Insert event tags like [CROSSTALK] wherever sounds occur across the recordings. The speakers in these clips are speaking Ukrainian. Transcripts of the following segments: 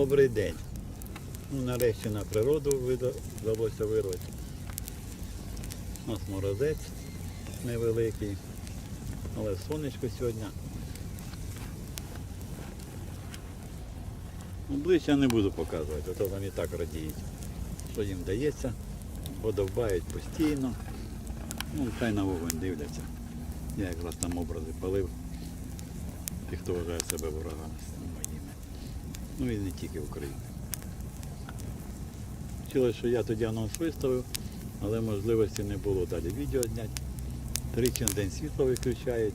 Добрий день. Ну, нарешті на природу вдалося вирвати. У нас морозець невеликий, але сонечко сьогодні. Ближче не буду показувати, а то вони так радіють, що їм дається, подовбають постійно. Ну, хай на вогонь дивляться. Я якраз там образи палив. Тих, хто вважає себе ворогами. Ну і не тільки України. Вчилось, що я тоді анонс виставив, але можливості не було далі відео зняти. Тричі на день світло виключають.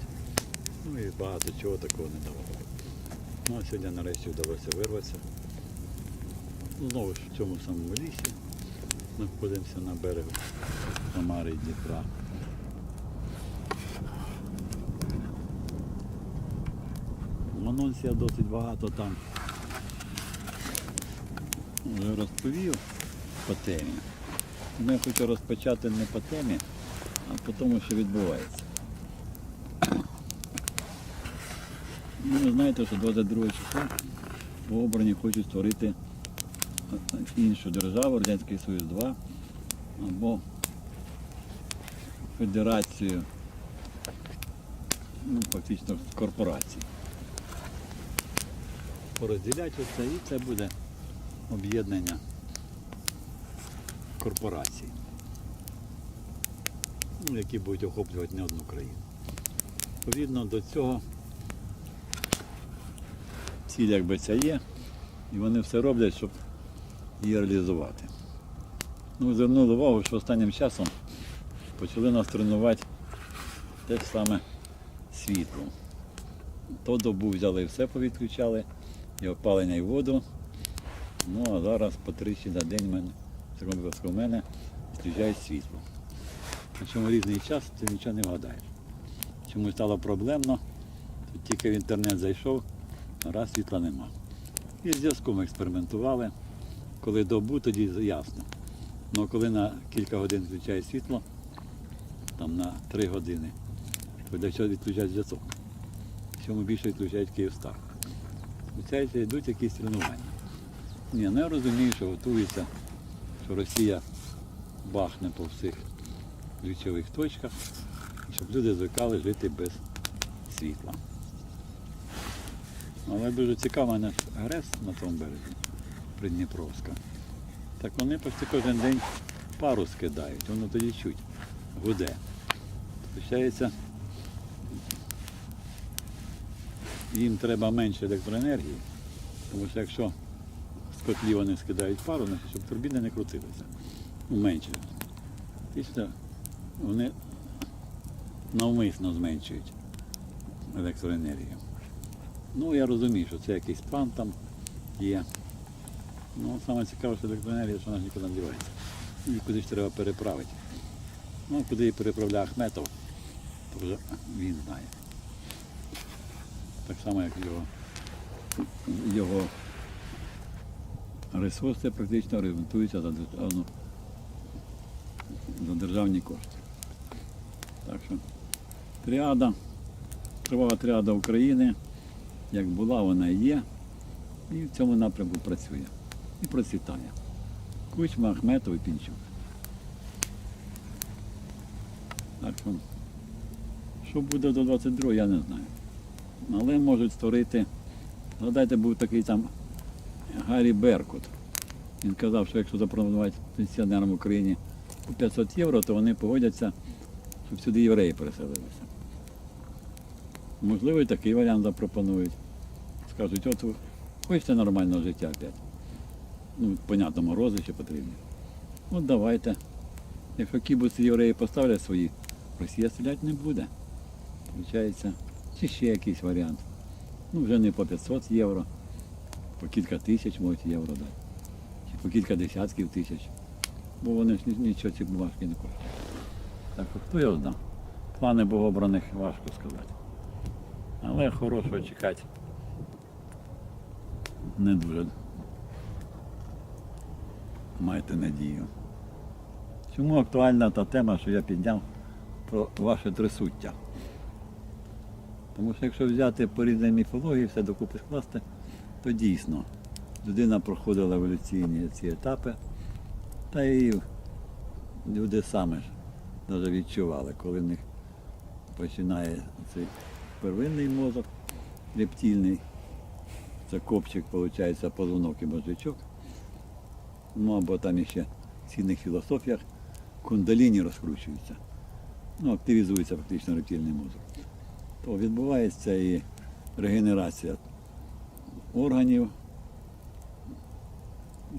Ну і багато чого такого не давало. Ну а сьогодні нарешті вдалося вирватися. Ну, Знову ж в цьому самому лісі. Знаходимося на берегу Самари і Дніпра. В анонсі досить багато там вже розповів по темі. Ну, я хочу розпочати не по темі, а по тому, що відбувається. Ну, ви знаєте, що 22 числа обрані хочуть створити іншу державу, Радянський Союз 2, або федерацію, ну, фактично корпорацій. Порозділять оце і це буде об'єднання корпорацій, ну, які будуть охоплювати не одну країну. Відповідно до цього ціль якби ця є, і вони все роблять, щоб її реалізувати. Ну, звернули увагу, що останнім часом почали нас тренувати те ж саме світло. То добу взяли і все повідключали, і опалення, і воду. Ну а зараз по тричі на день мене, в мене відключають світло. Причому різний час ти нічого не вгадаєш. Чому стало проблемно, то тільки в інтернет зайшов, раз світла нема. І з зв'язком експериментували. Коли добу, тоді ясно. Ну коли на кілька годин відключає світло, там на три години, то для чого відключають зв'язок? Чому більше відключають Київстар? Виходить, йдуть якісь тренування. Ні, ну я розумію, що готується, що Росія бахне по всіх ключових точках, щоб люди звикали жити без світла. Але дуже цікаво, мене ж ГРЕС на тому березі, Придніпровська. Так вони почти кожен день пару скидають, воно тоді чуть гуде. Получається, їм треба менше електроенергії, тому що якщо з вони скидають пару, щоб турбіни не крутилися. Ну, менше. Фактично вони навмисно зменшують електроенергію. Ну, я розумію, що це якийсь план там є. Ну, саме цікаве, що електроенергія, що вона ж нікуди не дівається. Її кудись треба переправити. Ну, куди її переправляє Ахметов, то вже він знає. Так само, як його, його ресурси практично орієнтуються за, державну, за державні кошти. Так що тріада, тривала тріада України, як була, вона і є, і в цьому напрямку працює. І процвітає. Кучма, Ахметов і Пінчук. Так що, що буде до 22 я не знаю. Але можуть створити. Згадайте, був такий там Гаррі Беркут. Він казав, що якщо запропонувати пенсіонерам в Україні по 500 євро, то вони погодяться, щоб сюди євреї переселилися. Можливо, і такий варіант запропонують. Скажуть, от ви хочете нормального життя опять. Ну, понятно, морози ще потрібні. От давайте. Якщо кібуці євреї поставлять свої, Росія стріляти не буде. Получається, чи ще якийсь варіант. Ну, вже не по 500 євро, по кілька тисяч можуть євро дати. Чи по кілька десятків тисяч. Бо вони ж нічого ці бумажки не коштують. Так от хто його знав? Плани богобраних важко сказати. Але хорошого чекати не дуже. Майте надію. Чому актуальна та тема, що я підняв про ваше трисуття? Тому що якщо взяти по різній міфології, все докупи скласти, то дійсно людина проходила еволюційні ці етапи, та і люди самі ж навіть відчували, коли в них починає цей первинний мозок, рептильний, це копчик, виходить, позвонок і мозжечок. Ну або там ще в цінних філософіях кундаліні розкручуються. Ну, активізується фактично рептильний мозок. То відбувається і регенерація органів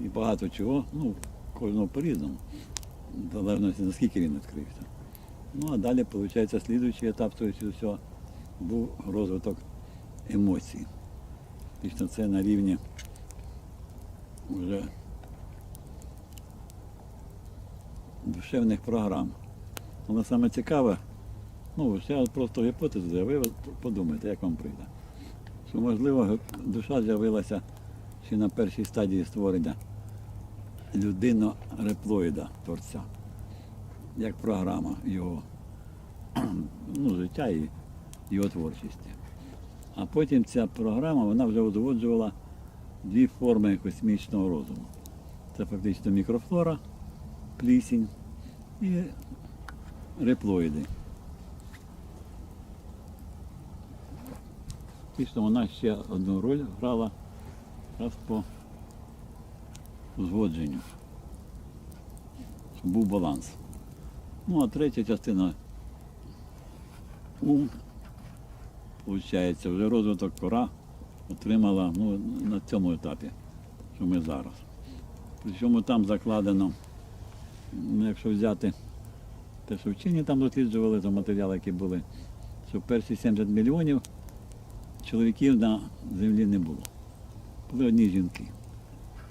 і багато чого. Ну, кожного по-різному. В залежності наскільки він відкрився. Ну а далі, виходить, слідуючий етап цього був розвиток емоцій. Фактично це на рівні вже душевних програм. Але саме цікаве, ну, я просто гіпотезу заявив, подумайте, як вам прийде. Що, можливо, душа з'явилася ще на першій стадії створення людино-реплоїда творця, як програма його [CLEARS THROAT] ну, життя і його творчості. А потім ця програма вона вже узгоджувала дві форми космічного розуму. Це фактично мікрофлора, плісінь і реплоїди. Фактично вона ще одну роль грала раз по узгодженню. Щоб був баланс. Ну а третя частина ум, виходить, вже розвиток кора отримала ну, на цьому етапі, що ми зараз. Причому там закладено, ну, якщо взяти те, що вчені там досліджували, то матеріали, які були, що перші 70 мільйонів чоловіків на землі не було. Були одні жінки.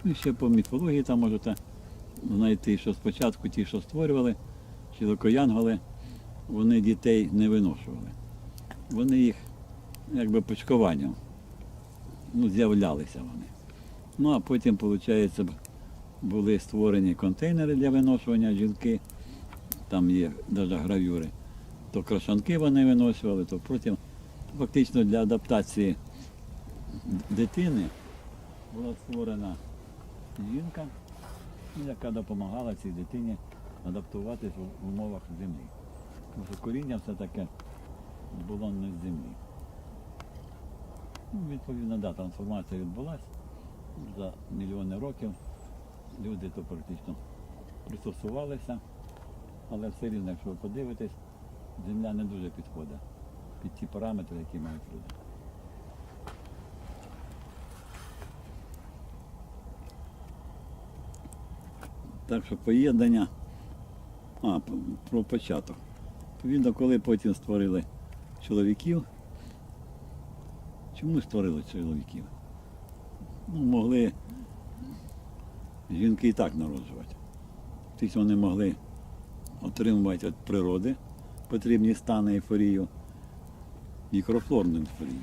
Ну, і ще по міфології там можете знайти, що спочатку ті, що створювали, чоловікоянголи, вони дітей не виношували. Вони їх якби почкуванням ну, з'являлися вони. Ну а потім, виходить, були створені контейнери для виношування жінки, там є навіть гравюри. То крашанки вони виношували, то потім фактично для адаптації дитини була створена жінка, яка допомагала цій дитині адаптуватись в умовах землі. Тому що коріння все-таки було не з землі. Ну, відповідно, да, трансформація відбулася за мільйони років. Люди то практично пристосувалися, але все рівно, якщо ви подивитесь, земля не дуже підходить під ті параметри, які мають люди. Так що поєднання, а, про початок. Відповідно, коли потім створили чоловіків, чому створили чоловіків? Ну, могли жінки і так народжувати. Тобто вони могли отримувати від природи потрібні стани ейфорію, мікрофлорну ейфорію,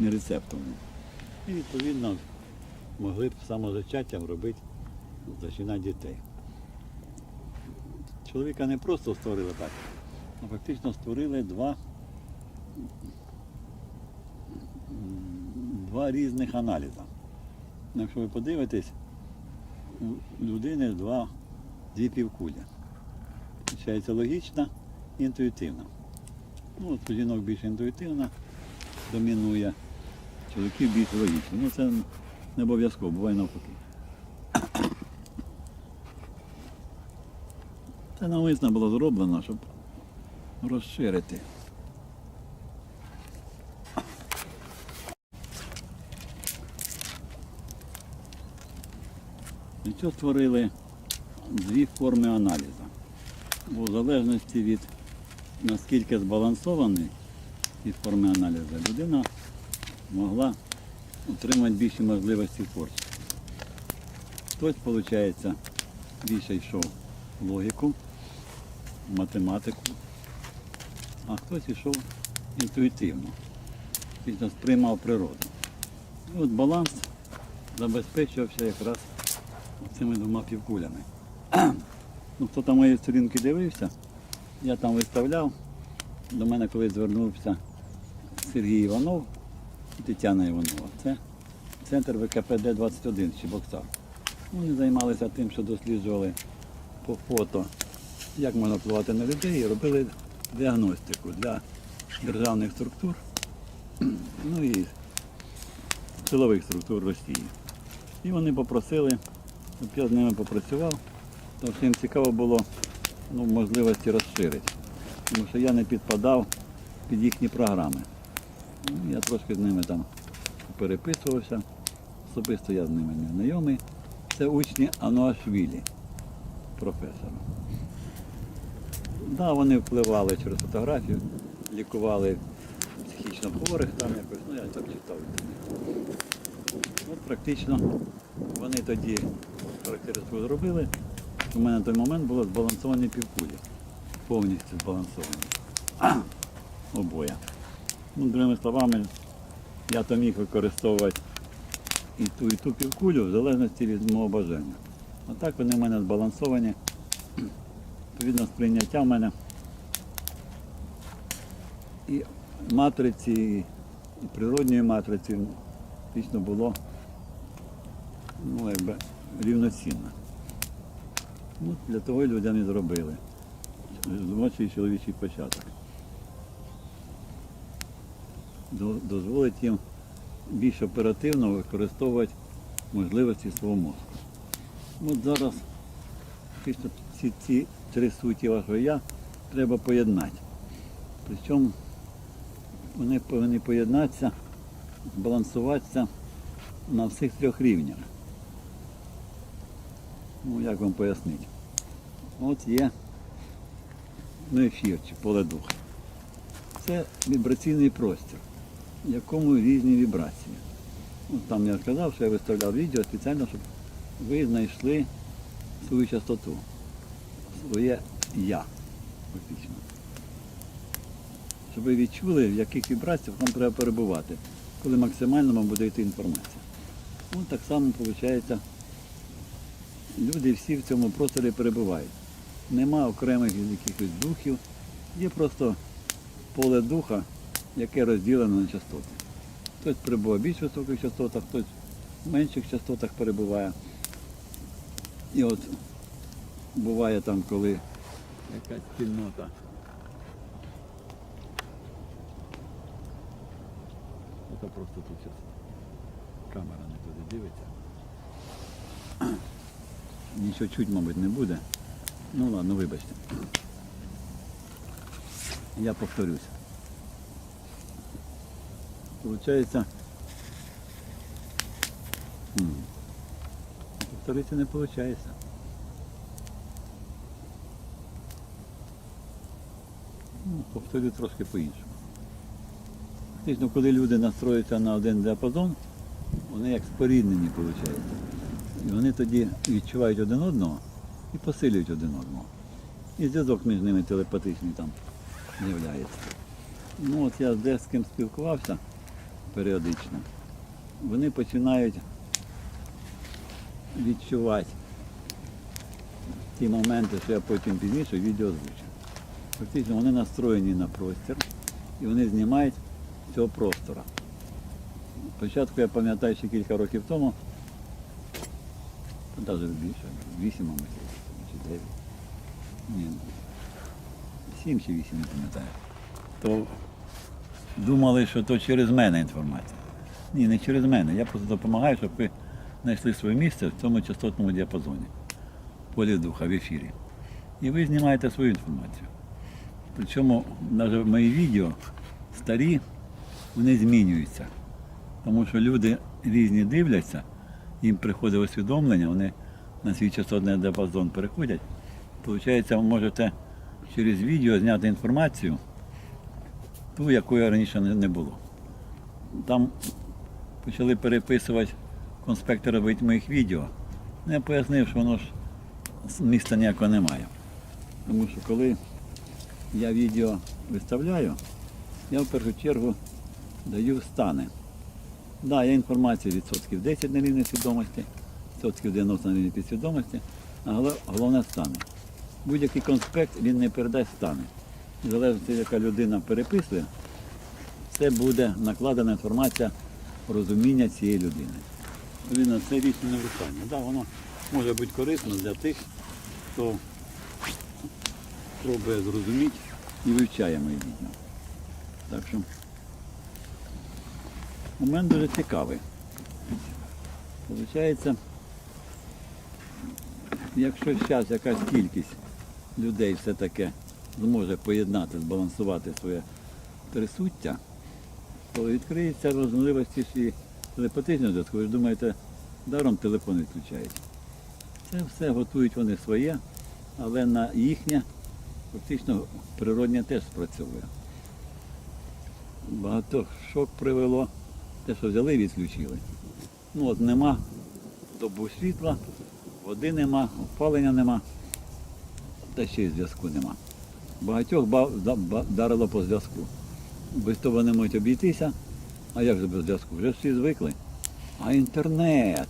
не рецептовну. І відповідно могли б самозачаттям робити, зачинати дітей. Чоловіка не просто створили так, а фактично створили два, два різних аналізи. Якщо ви подивитесь, у людини два, дві півкулі. Получається логічна інтуїтивна. Ну, жінок більш інтуїтивна, домінує, чоловіків більш логічна. Ну це не обов'язково, буває навпаки. Це навмисно було зроблено, щоб розширити. І що створили дві форми аналізу. Бо в залежності від наскільки збалансовані ці форми аналізу, людина могла отримати більші можливості творчості. Хтось, виходить, більше йшов в логіку, в математику, а хтось йшов інтуїтивно, тобто сприймав природу. І от баланс забезпечувався якраз цими двома півкулями. [CLEARS THROAT] Ну, хто там мої сторінки дивився, я там виставляв. До мене колись звернувся Сергій Іванов і Тетяна Іванова. Це центр ВКПД-21 Чебоксар. Вони займалися тим, що досліджували по фото, як можна впливати на людей, і робили діагностику для державних структур, [CLEARS THROAT] ну і силових структур Росії. І вони попросили, щоб я з ними попрацював, тому що їм цікаво було ну, можливості розширити. Тому що я не підпадав під їхні програми. Ну, я трошки з ними там переписувався. Особисто я з ними не знайомий. Це учні Ануашвілі, професора. Да, вони впливали через фотографію, лікували психічно хворих там якось, ну я там читав. От практично вони тоді характеристику зробили. У мене на той момент було збалансовані півкулі. Повністю збалансовані. [CLEARS THROAT] Обоє. Ну, другими словами, я то міг використовувати і ту, і ту півкулю в залежності від мого бажання. А так вони в мене збалансовані. Відповідно, сприйняття в мене і матриці, і природньої матриці фактично було ну, якби, рівноцінно. Ну, для того і людям і зробили. Жіночий чоловічий початок. Дозволить їм більш оперативно використовувати можливості свого мозку. От зараз ці, ці три суті вашого я треба поєднати. Причому вони повинні поєднатися, збалансуватися на всіх трьох рівнях. Ну, як вам пояснити? От є ну, ефір чи поле духа. Це вібраційний простір, в якому різні вібрації. От там я сказав, що я виставляв відео спеціально, щоб ви знайшли свою частоту, своє я, фактично. Щоб ви відчули, в яких вібраціях вам треба перебувати, коли максимально вам буде йти інформація. Ну, так само виходить, люди всі в цьому просторі перебувають. Нема окремих якихось духів, є просто поле духа, яке розділено на частоти. Хтось перебуває в більш високих частотах, хтось в менших частотах перебуває. І от буває там, коли якась спільнота. Це просто тут зараз камера не туди дивиться. Нічого чуть, мабуть, не буде. Ну ладно, вибачте. Я повторюсь. Получається. м, Повторитися не виходить. Ну, повторю трошки по-іншому. Фактично, коли люди настроюються на один діапазон, вони як споріднені виходить. І вони тоді відчувають один одного і посилюють один одного. І зв'язок між ними телепатичний там з'являється. Ну от я де з ким спілкувався періодично, вони починають відчувати ті моменти, що я потім пізніше відео озвучу. Фактично вони настроєні на простір і вони знімають з цього простора. Спочатку я пам'ятаю ще кілька років тому, навіть більше, вісім, мабуть, чи дев'ять. Ні, сім чи вісім, не пам'ятаю. То думали, що то через мене інформація. Ні, не через мене. Я просто допомагаю, щоб ви знайшли своє місце в цьому частотному діапазоні, полі духа в ефірі. І ви знімаєте свою інформацію. Причому навіть мої відео старі, вони змінюються. Тому що люди різні дивляться, їм приходить усвідомлення, вони на свій частотний діапазон переходять. Получається, ви можете через відео зняти інформацію, ту, якої раніше не було. Там почали переписувати конспекти робити моїх відео. Я пояснив, що воно ж міста ніякого немає. Тому що коли я відео виставляю, я в першу чергу даю стани. Так, да, є інформація відсотків 10 на рівні свідомості, відсотків 90 на рівні підсвідомості, а голов- головне стани. Будь-який конспект він не передасть стани. В залежності, яка людина переписує, це буде накладена інформація розуміння цієї людини. Відповідно, це річне навчання. Да, воно може бути корисно для тих, хто пробує зрозуміти і вивчає майбутнє. Так що момент дуже цікавий. Получається, якщо зараз якась кількість людей все-таки зможе поєднати, збалансувати своє присуття, то відкриється можливості ж і телепатичного зв'язку. Ви ж думаєте, даром телефон відключають. Це все готують вони своє, але на їхнє фактично природнє теж спрацьовує. Багато шок привело, те, що взяли відключили. Ну от нема добу світла, води нема, опалення нема, та ще й зв'язку нема. Багатьох ба- да- по зв'язку. Без того не можуть обійтися. А як же без зв'язку? Вже всі звикли. А інтернет.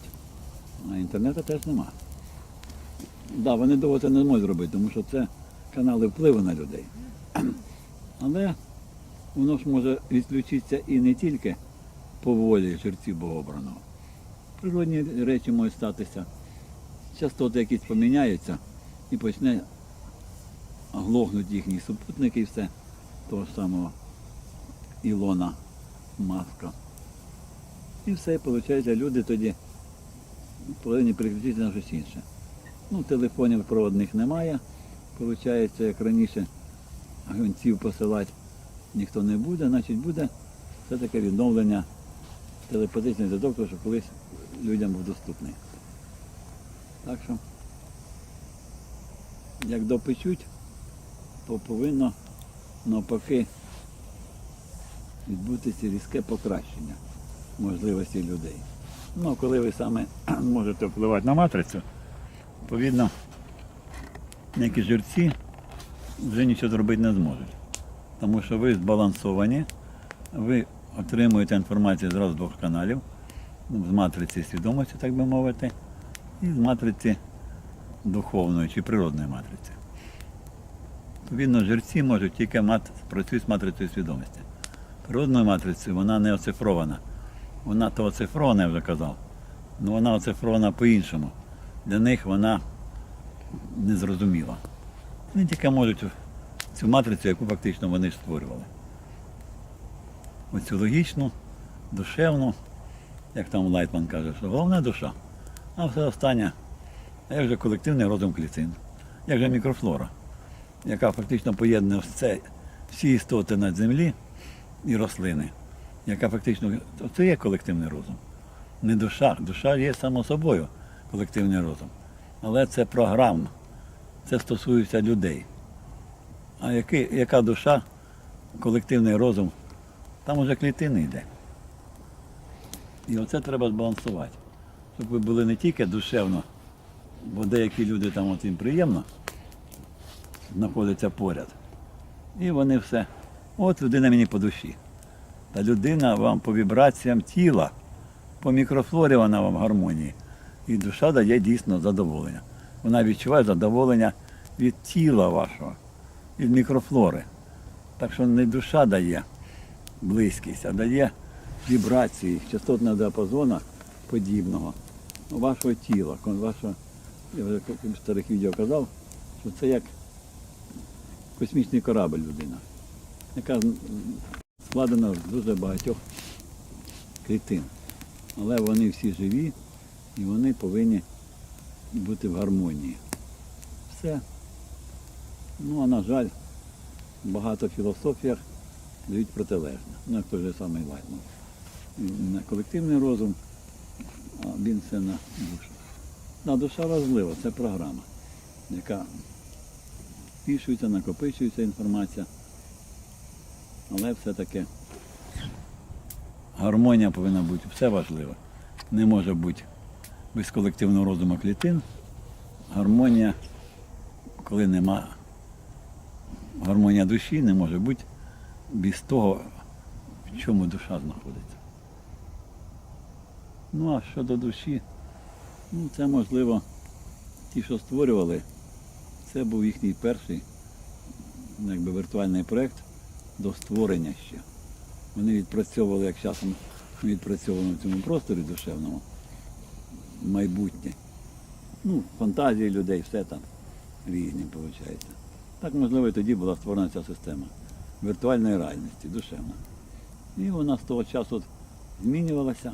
А інтернету теж нема. Так, да, вони довго це не можуть зробити, тому що це канали впливу на людей. [CLEARS THROAT] Але воно ж може відключитися і не тільки по волі жерців Богообраного. Природні речі можуть статися. Частоти якісь поміняються і почне глохнуть їхні супутники і все того самого Ілона Маска. І все, виходить, люди тоді повинні переключитися на щось інше. Ну, телефонів проводних немає. Виходить, як раніше гонців посилати ніхто не буде, значить буде все-таки відновлення телепатичних зв'язок, тому що колись людям був доступний. Так що, як допечуть, то повинно навпаки відбутися різке покращення можливості людей. Ну, коли ви саме [CLEARS THROAT] можете впливати на матрицю, відповідно, ніякі жерці вже нічого зробити не зможуть. Тому що ви збалансовані, ви отримуєте інформацію з двох каналів, ну, з матриці свідомості, так би мовити, і з матриці духовної чи природної матриці. Відповідно, жерці можуть тільки мат... працюють з матрицею свідомості. Природною матрицею вона не оцифрована. Вона то оцифрована, я вже казав, але вона оцифрована по-іншому. Для них вона незрозуміла. Вони тільки можуть цю матрицю, яку фактично вони створювали. Оцю логічну, душевну, як там Лайтман каже, що головне душа, а все останнє, а як же колективний розум клітин, як же мікрофлора, яка фактично поєднує все, всі істоти на землі і рослини, яка фактично, це є колективний розум. Не душа, душа є само собою колективний розум. Але це програма, це стосується людей. А який, яка душа, колективний розум, там уже клітини йде. І оце треба збалансувати. Щоб ви були не тільки душевно, бо деякі люди там от їм приємно знаходяться поряд. І вони все. От людина мені по душі. Та людина вам по вібраціям тіла, по мікрофлорі вона вам в гармонії. І душа дає дійсно задоволення. Вона відчуває задоволення від тіла вашого, від мікрофлори. Так що не душа дає близькість, а дає вібрації частотного діапазону подібного вашого тіла, вашого, я вже в старих відео казав, що це як космічний корабль людина, яка складена з дуже багатьох клітин. Але вони всі живі і вони повинні бути в гармонії. Все. Ну, а на жаль, багато філософіях дають протилежне. Ну, той же самий Лайтман. Він На колективний розум, а він все на душу. Да, душа важлива, це програма, яка пішується, накопичується інформація. Але все-таки гармонія повинна бути, все важливо. Не може бути без колективного розуму клітин. Гармонія, коли нема гармонія душі, не може бути без того, в чому душа знаходиться. Ну а щодо душі, ну це можливо, ті, що створювали, це був їхній перший ну, якби, віртуальний проєкт до створення ще. Вони відпрацьовували, як часом відпрацьовували в цьому просторі душевному, майбутнє. Ну, фантазії людей, все там різні, виходить. Так, можливо, і тоді була створена ця система віртуальної реальності, душевна. І вона з того часу змінювалася.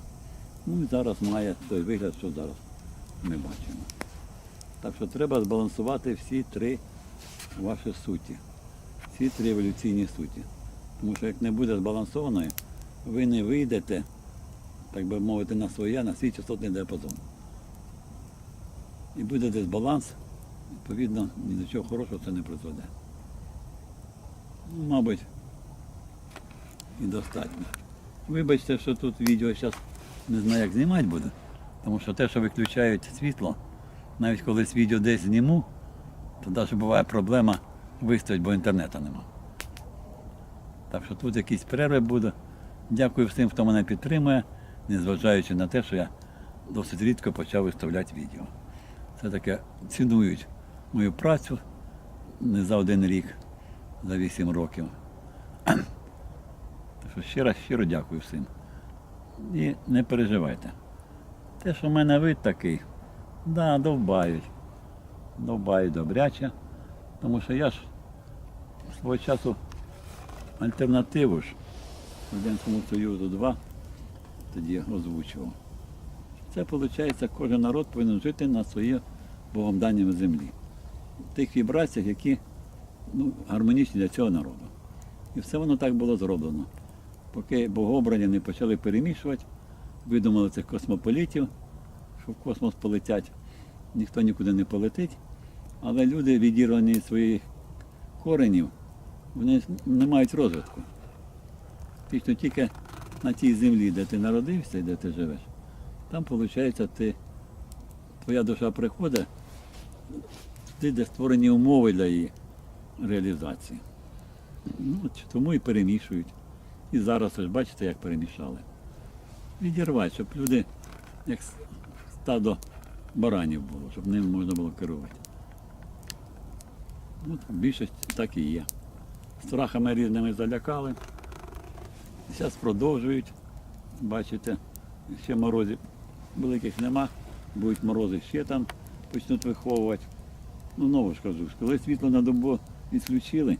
Ну і зараз має той вигляд, що зараз ми бачимо. Так що треба збалансувати всі три ваші суті, всі три еволюційні суті. Тому що як не буде збалансованої, ви не вийдете, так би мовити, на своє, на свій частотний діапазон. І буде дисбаланс, відповідно, ні до чого хорошого це не призведе. Мабуть, і достатньо. Вибачте, що тут відео зараз не знаю, як знімати буде, тому що те, що виключають світло, навіть коли відео десь зніму, то навіть буває проблема виставити, бо інтернету нема. Так що тут якісь перерви буде. Дякую всім, хто мене підтримує, незважаючи на те, що я досить рідко почав виставляти відео. Це таке цінують мою працю не за один рік, за 8 років. [CLEARS THROAT] Що щиро, щиро дякую всім. І не переживайте. Те, що в мене вид такий, да, довбають. Довбають добряче. Тому що я ж свого часу альтернативу ж Радянському Союзу 2 тоді озвучував. Це виходить, кожен народ повинен жити на своїй Богом даній землі. В тих вібраціях, які ну, гармонічні для цього народу. І все воно так було зроблено. Поки богообрані не почали перемішувати, видумали цих космополітів, що в космос полетять, ніхто нікуди не полетить. Але люди, відірвані від своїх коренів, вони не мають розвитку. Фактично тільки на тій землі, де ти народився і де ти живеш, там, виходить, ти, твоя душа приходить, ти де створені умови для її реалізації. Ну, тому і перемішують. І зараз ж бачите, як перемішали. Відірвати, щоб люди, як стадо баранів було, щоб ним можна було керувати. От більшість так і є. Страхами різними залякали. Зараз продовжують. Бачите, ще морозів великих нема, будуть морози ще там почнуть виховувати. Ну, знову ж кажу, коли світло на добу відключили,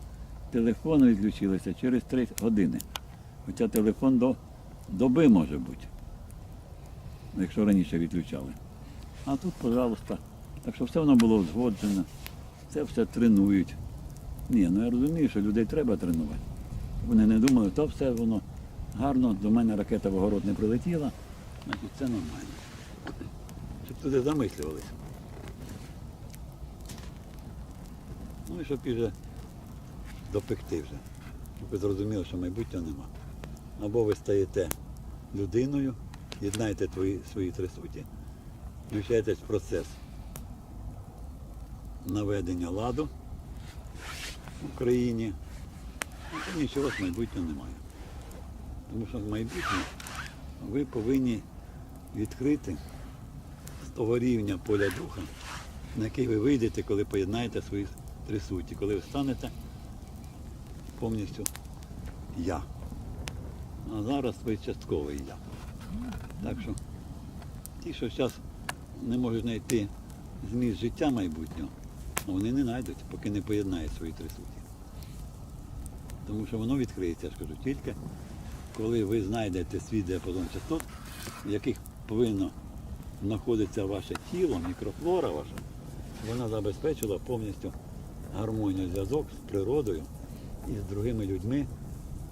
телефони відключилися через 3 години. Хоча телефон до доби може бути, якщо раніше відключали. А тут, пожалуйста, так що все воно було узгоджено, це все тренують. Ні, ну я розумію, що людей треба тренувати. Вони не думали, то все воно гарно, до мене ракета в огород не прилетіла, значить це нормально. Щоб туди замислювалися. Ну і щоб і вже допекти вже. Щоб ви зрозуміли, що майбутнього нема. Або ви стаєте людиною, єднаєте твої, свої три суті, включаєтесь в процес наведення ладу в Україні, ну, нічого з майбутнього немає. Тому що в майбутнє ви повинні відкрити з того рівня поля духа, на який ви вийдете, коли поєднаєте свої три суті, коли ви станете повністю я. А зараз ви частковий я. Так що ті, що зараз не можуть знайти зміст життя майбутнього, вони не знайдуть, поки не поєднають свої три суті. Тому що воно відкриється, я ж кажу, тільки коли ви знайдете свій діапазон частот, в яких повинно знаходитися ваше тіло, мікрофлора ваша, вона забезпечила повністю гармонію зв'язок з природою і з другими людьми,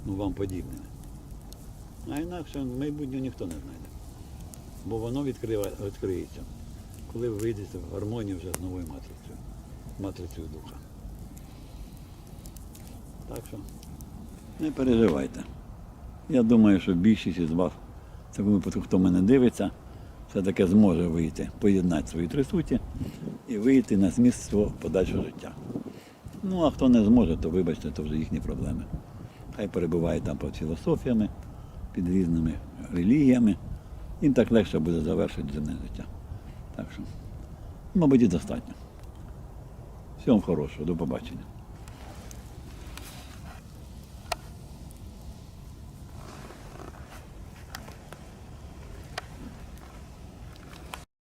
ну вам подібними. А інакше майбутнього ніхто не знайде. Бо воно відкриється, коли ви вийдете в гармонію вже з новою матрицею, матрицею духа. Так що не переживайте. Я думаю, що більшість із вас, в випадку, хто мене дивиться, все-таки зможе вийти, поєднати свої три суті і вийти на зміст свого подальшого життя. Ну, а хто не зможе, то вибачте, то вже їхні проблеми. Хай перебуває там під філософіями, під різними релігіями. Їм так легше буде завершити земне життя. Так що, мабуть, і достатньо. Всього хорошого, до побачення.